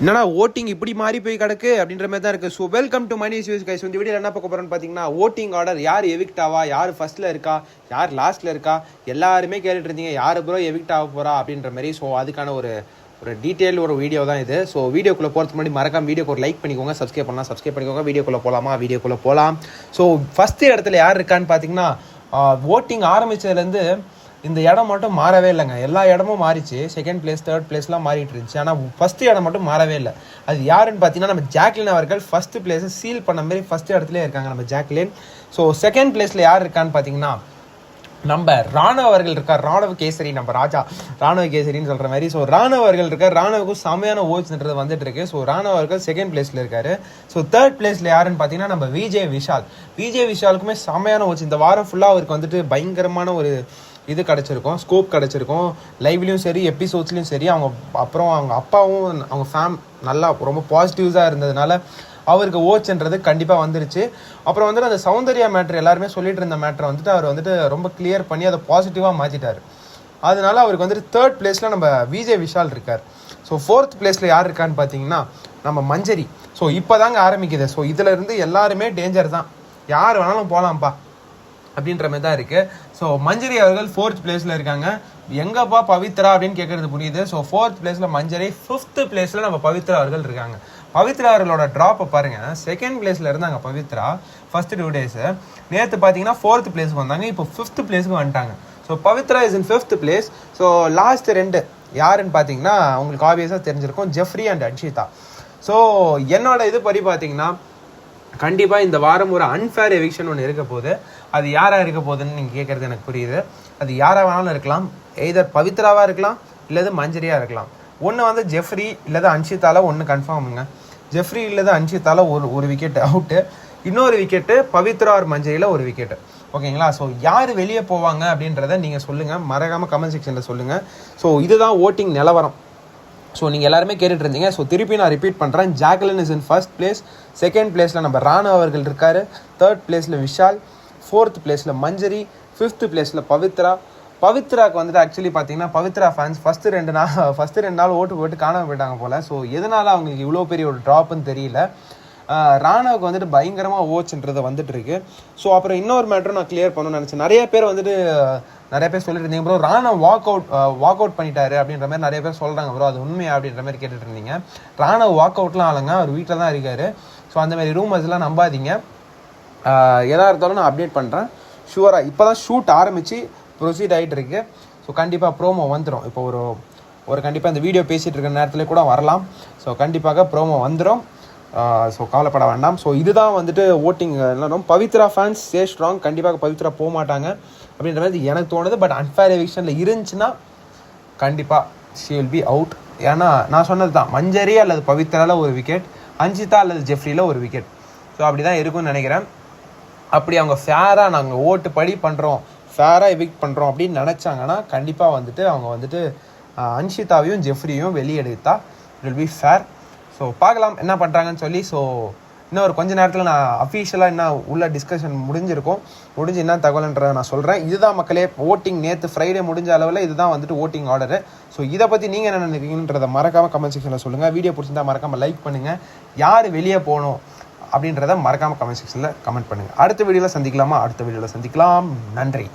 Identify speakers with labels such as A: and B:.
A: என்னடா ஓட்டிங் இப்படி மாறி போய் கிடக்கு அப்படின்ற மாதிரி தான் இருக்குது so welcome to Mani Sivas guys இந்த வீடியோ என்ன பார்க்க போகிறோன்னு பார்த்தீங்கன்னா ஓட்டிங் ஆர்டர் யார் எவிக்ட் ஆவா யார் ஃபர்ஸ்ட்டில் இருக்கா யார் லாஸ்ட்டில் இருக்கா எல்லாருமே கேட்டுட்டு இருந்தீங்க. யார் ப்ரோ எவிக்ட் ஆக போகிறா அப்படின்ற மாதிரி. ஸோ அதுக்கான ஒரு ஒரு டீட்டெயில் ஒரு வீடியோ தான் இது. ஸோ வீடியோக்குள்ளே போகிறதுக்கு முன்னாடி மறக்காம வீடியோக்கு ஒரு லைக் பண்ணிக்கோங்க. சப்ஸ்கிரைப் பண்ணலாம் சப்ஸ்கிரைப் பண்ணிக்கோங்க. வீடியோக்குள்ளே போகலாமா வீடியோக்குள்ளே போகலாம் ஸோ ஃபஸ்ட்டு இடத்துல யார் இருக்கான்னு பார்த்தீங்கன்னா ஓட்டிங் ஆரம்பித்ததுலேருந்து இந்த இடம் மட்டும் மாறவே இல்லைங்க. எல்லா இடமும் மாறிச்சு. செகண்ட் பிளேஸ் தேர்ட் பிளேஸ்லாம் மாறிட்டு இருந்துச்சு. ஆனால் ஃபர்ஸ்ட் இடம் மட்டும் மாறவே இல்லை. அது யாருன்னு பார்த்தீங்கன்னா நம்ம ஜாக்லின் அவர்கள் ஃபஸ்ட்டு பிளேஸை சீல் பண்ண மாதிரி ஃபர்ஸ்ட் இடத்துல இருக்காங்க நம்ம ஜாக்லின். ஸோ செகண்ட் பிளேஸில் யார் இருக்கான்னு பார்த்தீங்கன்னா நம்ம ராணுவ அவர்கள் இருக்கார். ராணுவ கேசரி நம்ம ராஜா ராணுவ கேசரின்னு சொல்கிற மாதிரி. ஸோ ராணுவ அவர்கள் இருக்கார். ராணுவுக்கும் செமையான ஓட்ஸ்ன்றது வந்துட்டு இருக்கு. ஸோ ராணுவ அவர்கள் செகண்ட் பிளேஸில் இருக்காரு. ஸோ தேர்ட் பிளேஸில் யாருன்னு பார்த்தீங்கன்னா நம்ம விஜய் விஷால். விஜய் விஷாலுக்குமே செமையான ஓட்ஸ் இந்த வாரம் ஃபுல்லாக அவருக்கு வந்துட்டு பயங்கரமான ஒரு இது கிடச்சிருக்கும். ஸ்கோப் கிடச்சிருக்கும். லைவ்லையும் சரி எபிசோட்ஸ்லையும் சரி. அவங்க அப்புறம் அவங்க அப்பாவும் அவங்க ஃபேம் நல்லா ரொம்ப பாசிட்டிவ்ஸாக இருந்ததுனால அவருக்கு ஓச்சுன்றது கண்டிப்பாக வந்துருச்சு. அப்புறம் வந்துட்டு அந்த சௌந்தர்யா மேட்ரு எல்லாருமே சொல்லிட்டு இருந்த மேட்ரை வந்துட்டு அவர் வந்துட்டு ரொம்ப கிளியர் பண்ணி அதை பாசிட்டிவாக மாற்றிட்டார் அதனால அவருக்கு வந்துட்டு தேர்ட் பிளேஸில் நம்ம விஜய் விஷால் இருக்கார். ஸோ ஃபோர்த் பிளேஸில் யார் இருக்கான்னு பார்த்தீங்கன்னா நம்ம மஞ்சரி. ஸோ இப்போ தாங்க ஆரம்பிக்குது. ஸோ இதில் இருந்து எல்லாருமே டேஞ்சர் தான். யார் வேணாலும் போகலாம்ப்பா அப்படின்ற மாதிரி தான் இருக்குது ஸோ மஞ்சரி அவர்கள் ஃபோர்த் பிளேஸில் இருக்காங்க. எங்கப்பா பவித்ரா அப்படின்னு கேட்குறது புரியுது. ஸோ ஃபோர்த் பிளேஸில் மஞ்சரி ஃபிஃப்த் பிளேஸில் நம்ம பவித்ரா அவர்கள் இருக்காங்க. பவித்ரா அவர்களோட ட்ராப்பை பாருங்க. செகண்ட் பிளேஸ்ல இருந்தாங்க பவித்ரா. ஃபர்ஸ்ட் டூ டேஸ் நேற்று பார்த்தீங்கன்னா ஃபோர்த் பிளேஸ்க்கு வந்தாங்க. இப்போ ஃபிஃப்த் பிளேஸ்க்கு வந்துட்டாங்க. So Pavithra is in fifth place so last ரெண்டு. யாருன்னு பார்த்தீங்கன்னா உங்களுக்கு ஆப்வியஸாக தெரிஞ்சிருக்கும். ஜெஃப்ரி அண்ட் அன்ஷிதா ஸோ என்னோட இது படி பார்த்தீங்கன்னா கண்டிப்பாக இந்த வாரம் ஒரு அன்ஃபேர் எவிக்ஷன் ஒன்று இருக்க போகுது. அது யாராக இருக்க போகுதுன்னு நீங்கள் கேட்குறது எனக்கு புரியுது. அது யாராக வேணாலும் இருக்கலாம். எய்தர் பவித்ராவாக இருக்கலாம் இல்லது மஞ்சரியாக இருக்கலாம். ஒன்று வந்து ஜெஃப்ரி இல்லது அன்ஷிதால ஒன்று கன்ஃபார்முங்க ஜெஃப்ரி அஞ்சு தலை ஒரு ஒரு விக்கெட் அவுட்டு இன்னொரு விக்கெட்டு பவித்ரார் மஞ்சையில் மஞ்சரியில் ஒரு விக்கெட்டு ஓகேங்களா ஸோ யார் வெளியே போவாங்க அப்படின்றத நீங்கள் சொல்லுங்கள் மறக்காமல் கமெண்ட் செக்ஷனில் சொல்லுங்கள் ஸோ இதுதான் ஓட்டிங் நிலவரம். ஸோ நீங்கள் எல்லாருமே கேட்டுட்டு இருந்தீங்க. ஸோ திருப்பி நான் ரிப்பீட் பண்ணுறேன் Jacqueline is in first place second பிளேஸில் நம்ம ராணு அவர்கள் இருக்கார். தேர்ட் பிளேஸில் விஷால். ஃபோர்த் பிளேஸில் மஞ்சரி. ஃபிஃப்த் பிளேஸில் பவித்ரா. பவித்ராக்கு வந்துட்டு ஆக்சுவலி பார்த்தீங்கன்னா பவித்ரா ஃபேன்ஸ் ஃபஸ்ட்டு ரெண்டு நாள் ஃபஸ்ட்டு ரெண்டு நாள் ஓட்டு போட்டு காணாமல் போயிட்டாங்க போல். ஸோ எதனால் அவங்களுக்கு இவ்வளோ பெரிய ஒரு ட்ராப்புன்னு தெரியல. ராணாவுக்கு வந்துட்டு பயங்கரமாக ஓச்சுன்றது வந்துட்டு இருக்கு. ஸோ அப்புறம் இன்னொரு மேட்டரும் நான் கிளியர் பண்ணணும்னு நினச்சேன். நிறைய பேர் வந்துட்டு நிறைய பேர் சொல்லிட்டு இருந்தீங்க bro Rana walk out walk out பண்ணிட்டாரு அப்படின்ற மாதிரி நிறைய பேர் சொல்கிறாங்க ப்ரோ அது உண்மையா அப்படின்ற மாதிரி கேட்டுட்டு இருந்தீங்க. ராணா வாக் அவுட்லாம் ஆளுங்க அவர் வீட்டில் தான் இருக்கார். ஸோ அந்த மாதிரி ரூமர்ஸ்லாம் நம்பாதீங்க. எதாக இருந்தாலும் நான் அப்டேட் பண்ணுறேன் ஷுவராக இப்போ தான் ஷூட் ஆரம்பித்து ப்ரொசீட் ஆகிட்டு இருக்கு ஸோ கண்டிப்பாக ப்ரோமோ வந்துடும் இப்போ ஒரு ஒரு கண்டிப்பாக இந்த வீடியோ பேசிகிட்டு இருக்கிற நேரத்தில் கூட வரலாம். ஸோ கண்டிப்பாக ப்ரோமோ வந்துடும் ஸோ கவலைப்பட வேண்டாம். ஸோ இதுதான் வந்துட்டு ஓட்டிங் எல்லாரும் பவித்ரா ஃபேன்ஸ் சே ஸ்ட்ராங் கண்டிப்பாக பவித்ரா போக மாட்டாங்க அப்படின்ற மாதிரி எனக்கு தோணுது. பட் அன்ஃபேர் எவிக்ஷனில் இருந்துச்சுன்னா கண்டிப்பாக ஷி வில் பி அவுட் ஏன்னா நான் சொன்னது தான் மஞ்சரி அல்லது பவித்ரால ஒரு விக்கெட் அஞ்சிதா அல்லது ஜெஃப்ரியில் ஒரு விக்கெட் ஸோ அப்படி தான் இருக்கும்னு நினைக்கிறேன். அப்படி அவங்க ஃபேராக நாங்கள் ஓட்டு படி பண்ணுறோம் ஃபேராக எவிக்ட் பண்ணுறோம் அப்படின்னு நினச்சாங்கன்னா கண்டிப்பாக வந்துட்டு அவங்க வந்துட்டு அன்ஷிதாவையும் ஜெஃப்ரியும் வெளியெடுத்தா இட் பி ஃபேர் ஸோ பார்க்கலாம் என்ன பண்ணுறாங்கன்னு சொல்லி ஸோ இன்னும் ஒரு கொஞ்ச நேரத்தில் நான் அஃபீஷியலாக என்ன உள்ள டிஸ்கஷன் முடிஞ்சிருக்கும். முடிஞ்சு என்ன தகவல்ன்றதை நான் சொல்கிறேன் இதுதான் மக்களே ஓட்டிங் நேற்று ஃப்ரைடே முடிஞ்ச அளவில் இதுதான் வந்துட்டு ஓட்டிங் ஆர்டரு ஸோ இதை பற்றி நீங்கள் என்ன நினைக்கிறீங்கன்றதை மறக்காமல் கமெண்ட் செக்ஷனில் சொல்லுங்கள் வீடியோ பிடிச்சிருந்தா மறக்காமல் லைக் பண்ணுங்கள் யார் வெளியே போகணும் அப்படின்றத மறக்காமல் கமெண்ட் செக்ஷனில் கமெண்ட் பண்ணுங்கள் அடுத்த வீடியோவில் சந்திக்கலாமா? அடுத்த வீடியோவில் சந்திக்கலாம். நன்றி.